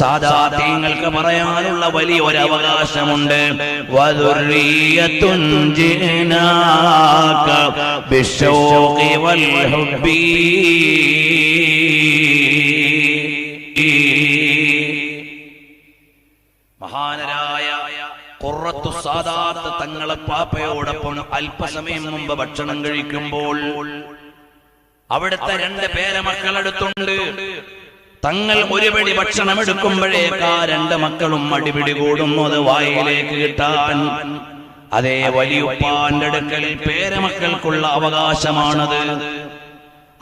സാധാത്യങ്ങൾക്ക് പറയാനുള്ള വലിയ ഒരു അവകാശമുണ്ട് മഹാനരായ ഖുറത്തു സാദാത്ത് തങ്ങളെ പാപ്പയോടൊപ്പം അല്പസമയം മുമ്പ് ഭക്ഷണം കഴിക്കുമ്പോൾ അവിടുത്തെ രണ്ട് പേരമക്കളടുത്തുണ്ട്. തങ്ങൾ ഒരു പിടി ഭക്ഷണം എടുക്കുമ്പോഴേക്കാ രണ്ട് മക്കളും അടിപിടി കൂടുന്നു. അത് വായിലേക്ക് കിട്ടാൻ. അതേ വലിയുപ്പാന്റെ അടുക്കൽ പേരമക്കൾക്കുള്ള അവകാശമാണത്.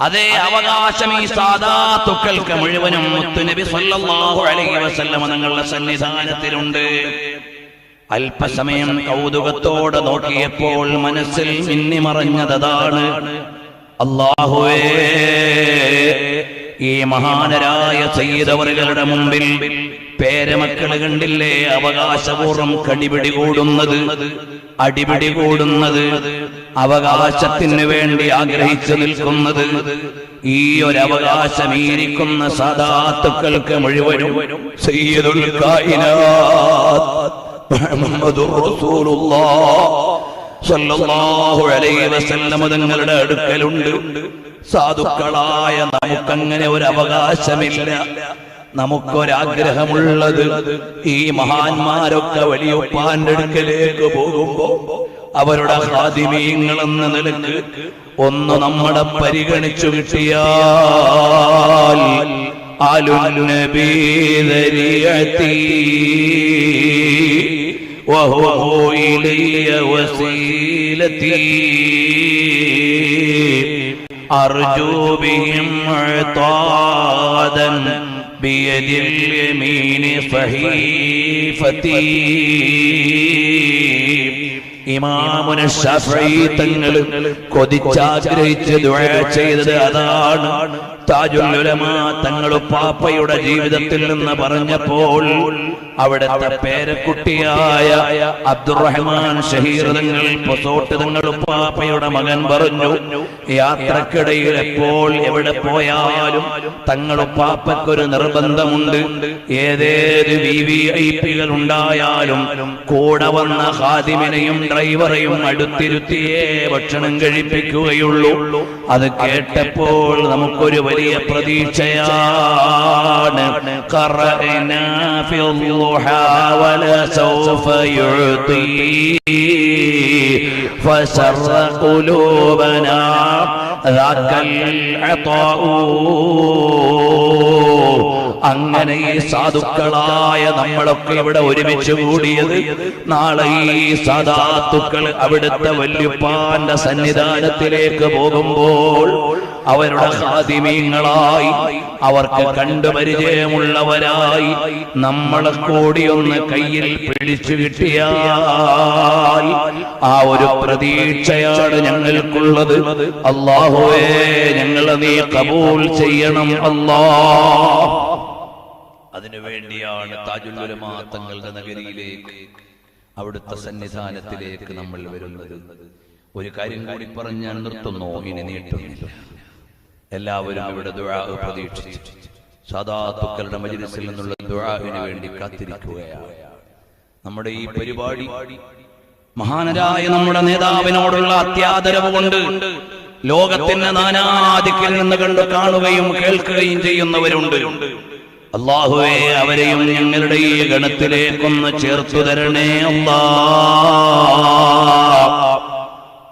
അതേ അവകാശം ഈ സാധാത്തുക്കൾക്ക് മുഴുവനും മുത്തുനബി സല്ലല്ലാഹു അലൈഹി വസല്ലമ തങ്ങളുടെ സന്നിധാനത്തിലുണ്ട്. അല്പസമയം കൗതുകത്തോടെ നോക്കിയപ്പോൾ മനസ്സിൽ മിന്നിമറഞ്ഞതാണ് അള്ളാഹുവേ ഈ മഹാനരായ സയ്യിദവറുകളുടെ മുമ്പിൽ പേരമക്കൾ കണ്ടില്ലേ? അവകാശപൂർവം കടിപിടി കൂടുന്നത് അടിപിടി കൂടുന്നത് അവകാശത്തിന് വേണ്ടി ആഗ്രഹിച്ചു നിൽക്കുന്നത് ഈ ഒരു അവകാശമീരിക്കുന്ന സദാത്തുക്കൾക്ക് മുഴുവനും സയ്യിദുൽ തങ്ങളുടെ അടുക്കലുണ്ട്. സാധുക്കളായ നമുക്കങ്ങനെ ഒരു അവകാശമില്ല. നമുക്കൊരാഗ്രഹമുള്ളത് ഈ മഹാന്മാരൊക്കെ വലിയൊപ്പാന്റെ അടുക്കലേക്ക് പോകുമ്പോ അവരുടെ ഹാദിമീങ്ങൾ എന്ന നിലയ്ക്ക് ഒന്ന് നമ്മളെ പരിഗണിച്ചു കിട്ടിയാൽ ആലുനബീതരിയത്തി وهو إلي وسيلتي أرجو بهم عطادا بيد اليمين صحيفتي ഇമാമുന ഷഫഈ തങ്ങൾ കൊതിച്ചാഗ്രഹിച്ച് ദുആ ചെയ്തത് അതാണ് താജുൽ ഉലമാ തങ്ങൾ പാപ്പയുടെ ജീവിതത്തിൽ നിന്ന് പറഞ്ഞപ്പോൾ അവിടുത്തെ പേരക്കുട്ടിയായ അബ്ദുറഹ്മാൻ ഷഹീർ തങ്ങൾ പൊസോട്ട് തങ്ങൾ പാപ്പയുടെ മകൻ പറഞ്ഞു യാത്രക്കിടയിൽ എപ്പോൾ എവിടെ പോയാലും തങ്ങൾ പാപ്പയ്ക്കൊരു നിർബന്ധമുണ്ട്. ഏതേത് വി വി ഐ പികൾ ഉണ്ടായാലും കൂടെ വന്ന ഹാദിമിനെയും ഡ്രൈവറെയും അടുത്തിരുത്തിയേ ഭക്ഷണം കഴിപ്പിക്കുകയുള്ളൂ. അത് കേട്ടപ്പോൾ നമുക്കൊരു വലിയ പ്രതീക്ഷയാണ് ഖറഅനാ ഫിൽ ളുഹാ വലസൗഫ യുഅതി فسر قلوبنا ذاك العطاء അങ്ങനെ ഈ സാധുക്കളായ നമ്മളൊക്കെ ഇവിടെ ഒരുമിച്ച് കൂടിയത് നാളെ ഈ സാധാത്തുക്കൾ അവിടുത്തെ വല്യുപ്പാന്റെ സന്നിധാനത്തിലേക്ക് പോകുമ്പോൾ അവരുടെ സാധിമീങ്ങളായി അവർക്ക് കണ്ടു പരിചയമുള്ളവരായി നമ്മളെ കൂടി ഒന്ന് കയ്യിൽ പിടിച്ചു കിട്ടിയാൽ ആ ഒരു പ്രതീക്ഷയാണ് ഞങ്ങൾക്കുള്ളത്. അള്ളാഹുവേ ഞങ്ങളെ നീ കബൂൽ ചെയ്യണം അല്ലാ. അതിനുവേണ്ടിയാണ് താജുല്ലുലമാ തങ്ങളുടെ നഗരിയിലേക്ക് അവിടുത്തെ സന്നിധാനത്തിലേക്ക് നമ്മൾ വരുന്നത്. ഒരു കാര്യം കൂടി പറഞ്ഞാൽ നിർത്തുന്നു ഇനി നീട്ടുന്നില്ല. എല്ലാവരും അവിടെ ദുആ പ്രതീക്ഷിച്ചു. സാധാത്തുക്കളുടെ മജിലിസിൽ നിന്നുള്ള ദുഴാവിന് വേണ്ടി കാത്തിരിക്കുകയാണ്. നമ്മുടെ ഈ പരിപാടി മഹാനരായ നമ്മുടെ നേതാവിനോടുള്ള അത്യാദരവ് കൊണ്ട് ലോകത്തിന്റെ നാനാദിക്കിൽ നിന്ന് കണ്ട് കാണുകയും കേൾക്കുകയും ചെയ്യുന്നവരുണ്ട്. അള്ളാഹുവേ അവരെയും ഞങ്ങളുടെ ഈ ഗണത്തിലേക്കൊന്ന് ചേർത്തു തരണേ അല്ലാ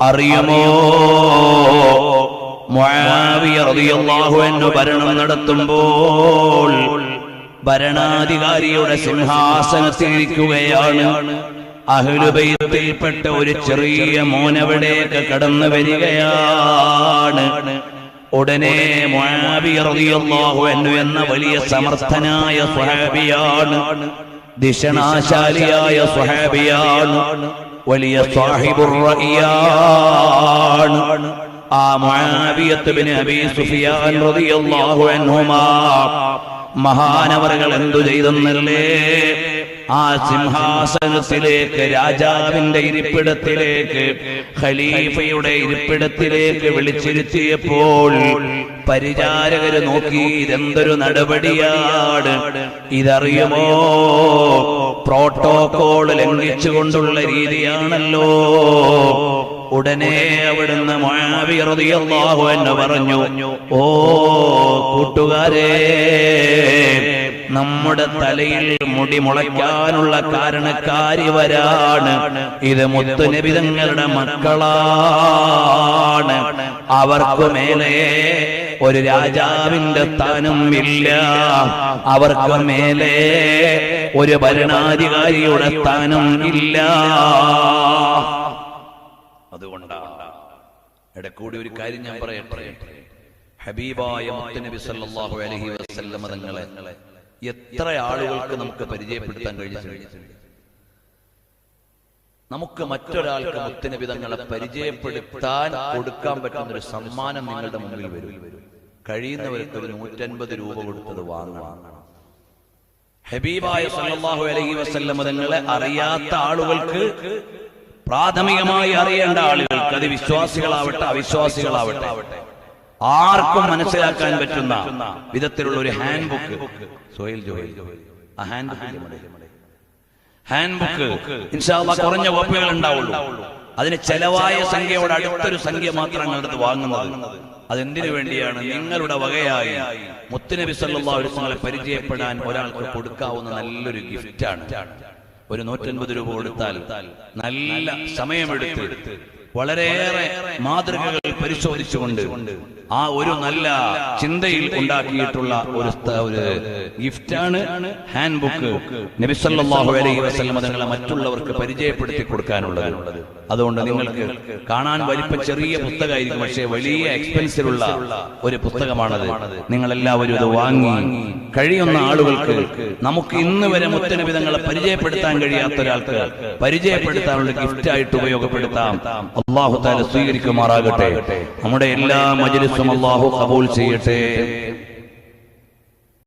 അറിയുമോ? ഭരണം നടത്തുമ്പോൾ ഭരണാധികാരിയുടെ സിംഹാസനത്തിരിക്കുകയാണ്. അഹ്ലുബൈത്തിൽപ്പെട്ട ഒരു ചെറിയ മോനവിടേക്ക് കടന്നു വരികയാണ്. ഉടനെ എന്ന വലിയ സമർത്ഥനായ സ്വഹാബിയാണ് ദിശനാശാലിയായ സ്വഹാബിയാണ് വലിയ സ്വാഹിബുറിയാണ് ആ അബീ അൻഹുമാ. മഹാനവറുകൾ എന്തു ചെയ്തെന്നല്ലേ ആ സിംഹാസനത്തിലേക്ക് രാജാവിന്റെ ഇരിപ്പിടത്തിലേക്ക് ഖലീഫയുടെ ഇരിപ്പിടത്തിലേക്ക് വിളിച്ചിരുത്തിയപ്പോൾ പരിചാരകര് നോക്കി ഇതെന്തൊരു നടപടിയാണ്? ഇതറിയുമോ? പ്രോട്ടോകോൾ ലംഘിച്ചുകൊണ്ടുള്ള രീതിയാണല്ലോ. ഉടനെ അവിടുന്ന് റളിയല്ലാഹു അൻഹു പറഞ്ഞു ഓ കൂട്ടുകാരെ നമ്മുടെ തലയിൽ മുടി മുളയ്ക്കാനുള്ള കാരണക്കാരി വരാണ്. ഇത് മുത്തുനബിതങ്ങളുടെ മക്കളാണ്. അവർക്ക് മേലെ ഒരു രാജാവിന്റെ സ്ഥാനം ഇല്ല. അവർക്ക് മേലെ ഒരു ഭരണാധികാരിയുടെ സ്ഥാനം ഇല്ല. ഇടക്കൂടി ഒരു കാര്യം ഞാൻ പറയട്ടെ. ഹബീബായ മുത്തനബി സല്ലല്ലാഹു അലൈഹി വസല്ലമ തങ്ങളെ എത്ര ആളുകൾക്ക് നമുക്ക് പരിചയപ്പെടുത്താൻ കഴിഞ്ഞിട്ടുണ്ട് നമുക്ക് മറ്റൊരാൾക്ക് മുത്തനബി തങ്ങളെ പരിചയപ്പെടുത്താൻ കൊടുക്കാൻ പറ്റുന്ന ഒരു സമ്മാനം നിങ്ങളുടെ മുന്നിൽ വരും. കഴിയുന്നവർക്ക് ഒരു നൂറ്റൻപത് രൂപ കൊടുത്തത് വാങ്ങണം. ഹബീബായ സല്ലല്ലാഹു അലൈഹി വസല്ലമ തങ്ങളെ അറിയാത്ത ആളുകൾക്ക് പ്രാഥമികമായി അറിയേണ്ട ആളുകൾക്ക് അത് വിശ്വാസികളാവട്ടെ അവിശ്വാസികളാവട്ടെ. ആർക്കും മനസ്സിലാക്കാൻ പറ്റുന്ന വിധത്തിലുള്ള ഒരു ഹാൻഡ് ബുക്ക് സോയിൽ ജോയിൽ. ഹാൻഡ് ബുക്ക് ഹാൻഡ് ബുക്ക് കുറഞ്ഞ കോപ്പികൾ ഉണ്ടാവുള്ളൂ. അതിന് ചെലവായ സംഖ്യയോട് അടുത്തൊരു സംഖ്യ മാത്രം നിങ്ങളടുത്ത് വാങ്ങുന്നത്. അതെന്തിനു വേണ്ടിയാണ്? നിങ്ങളുടെ വകയായി മുത്തുനബി സല്ലല്ലാഹു ഒരു പരിചയപ്പെടാൻ ഒരാൾക്ക് കൊടുക്കാവുന്ന നല്ലൊരു ഗിഫ്റ്റാണ് ഒരു നൂറ്റൻപത് രൂപ കൊടുത്താൽ നല്ല സമയമെടുത്ത് വളരെയേറെ മാതൃകകൾ പരിശോധിച്ചുകൊണ്ട് ആ ഒരു നല്ല ചിന്തയിൽ ഉണ്ടാക്കിയിട്ടുള്ള ഒരു ഗിഫ്റ്റ് ഗിഫ്റ്റാണ് ഹാൻഡ് ബുക്ക് നബിസല്ലാഹു അലൈഹി തങ്ങളെ മറ്റുള്ളവർക്ക് പരിചയപ്പെടുത്തി കൊടുക്കാനുള്ളത്. അതുകൊണ്ട് നിങ്ങൾക്ക് കാണാൻ വലിപ്പ ചെറിയ പുസ്തകമായിരിക്കും പക്ഷേ വലിയ എക്സ്പെൻസിലുള്ള ഒരു പുസ്തകമാണത്. നിങ്ങൾ എല്ലാവരും ഇത് വാങ്ങി കഴിയുന്ന ആളുകൾക്ക് നമുക്ക് ഇന്ന് വരെ മുത്തനബിതങ്ങളെ പരിചയപ്പെടുത്താൻ കഴിയാത്ത ഒരാൾക്ക് പരിചയപ്പെടുത്താനുള്ള ഗിഫ്റ്റായിട്ട് ഉപയോഗപ്പെടുത്താം. അള്ളാഹു താല സ്വീകരിക്കുമാറാകട്ടെ. നമ്മുടെ എല്ലാ മജലിസും അള്ളാഹു കബൂൽ ചെയ്യട്ടെ.